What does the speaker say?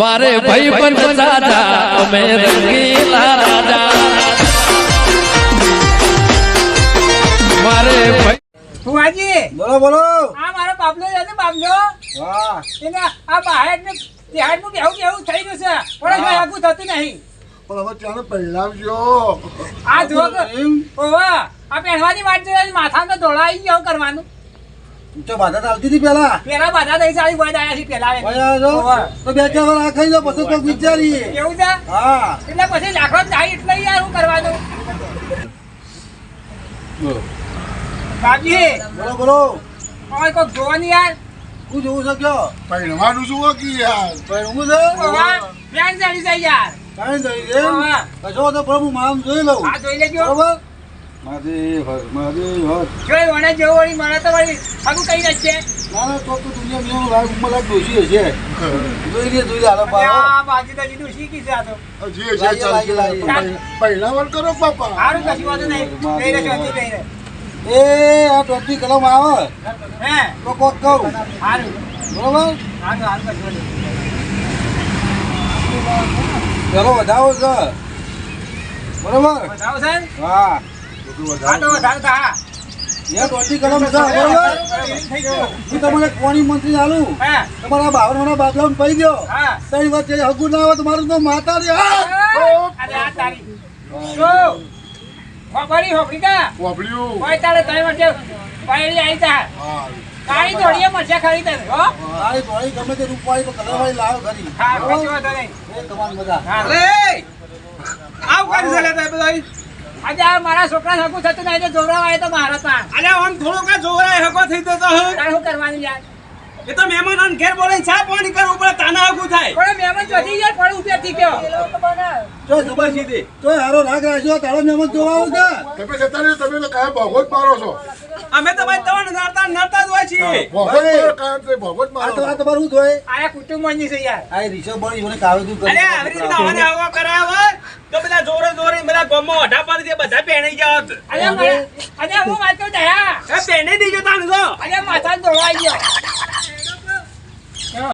મારે ભાઈ પણ દાદા અમે રંગીલા રાજા. મારે ભાઈ ફુવાજી! બોલો બોલો. આ મારો બાપલો છે ને બાબલો હા એને આ બહાર ને ત્યારનું કેવું કેવું થઈ ગયું છે. પણ હવે આગું થતું નહીં. પણ હવે ત્યાંને પહેલાવજો આ જો ઓવા આ પહેરવાની વાત છે માથા તો ધોળાઈ ગયો કરવાનું. તો બાધા ચાલતી હતી પેલા પેલા બાધા છે પેલા જો. ઓવા. તો બે ચાર વાર ખાઈ લો પછી કોઈક વિચારી કેવું છે? હા. એટલે પછી લાકડો જાય એટલે યાર શું કરવાનું? બાપજી બોલો બોલો. હવે કોઈક જોવાની યાર? હું જોઉં છે કયો? પહેરવાનું યાર. પહેરવું છે? પ્લાન ચાલી જાય યાર. નહીં એમ? કશો તો પ્રભુ મામ જોઈ લઉં. આ જોઈ લેજો. બરોબર? મહાદેવ હર મહાદેવ હર જોઈ વણે જેવો વળી તો વળી આગું કઈ નથી ના ના તો દુનિયા લાગ ઉંમર હશે. જોઈ લે જોઈ લે આ બાજુ તો? જે. કરો પાપા કશું નહીં. એ આ કલમ આવે. હે? તો કોક કહું. બરોબર? હા તો સારું કશું વાંધો વધાવો છે. બરોબર? વધાવો છે હા. મંત્રી આલું. તમારા પડી ગયો હા. તઈ વચ્ચે હગું ના આવે તો મારું તો માતા રે હા. અરે આ તારી. શું? ખોબડી હોકડી કા? વાપર્યું કોઈ તારે તઈ વચ્ચે પાયડી આવી તા કાળી દોડીએ મરચા ખાલી તને હો? તારી ધોળી ગમે તે રૂપવાળી તો કલર વાળી લાવો ખરી. હા કશું વાંધો નહીં. તમારી મજા હા. આવ કરી છે લે આજે આ મારા છોકરા હકું થતું નહીં તો તો મારા તાં અલે આમ થોડો કા જોરાય હકો થઈ તો તો શું કરવાનું યાર? એ તો મહેમાન આન ઘેર બોલે ચા પાણી કરવું પડે તાના હકું થાય. પણ મહેમાન ચોથી યાર પણ ઉપરથી ગયો. તો ખબર સીધી. તો હારો રાગ રાખ્યો તારો મહેમાન જોવા આવું કે તમે જતા રહ્યો તમે તો કાયમ ભગવત મારો છો. અમે તો ભાઈ નડતા નડતા જ હોય છીએ. ભગવત મારો ભગવત આ તમારું શું છે. યાર. આ રીસો બળી મને કાવે તું કરી અરે આવી રીતના મને હકો તો બધા જોરે જોરે બધા ગોમો અઢા પહેણી અરે મારા અરે હું વાત કહું દયા પહેણી દીજો તાન તો અરે માથા દોડાઈ ગયો.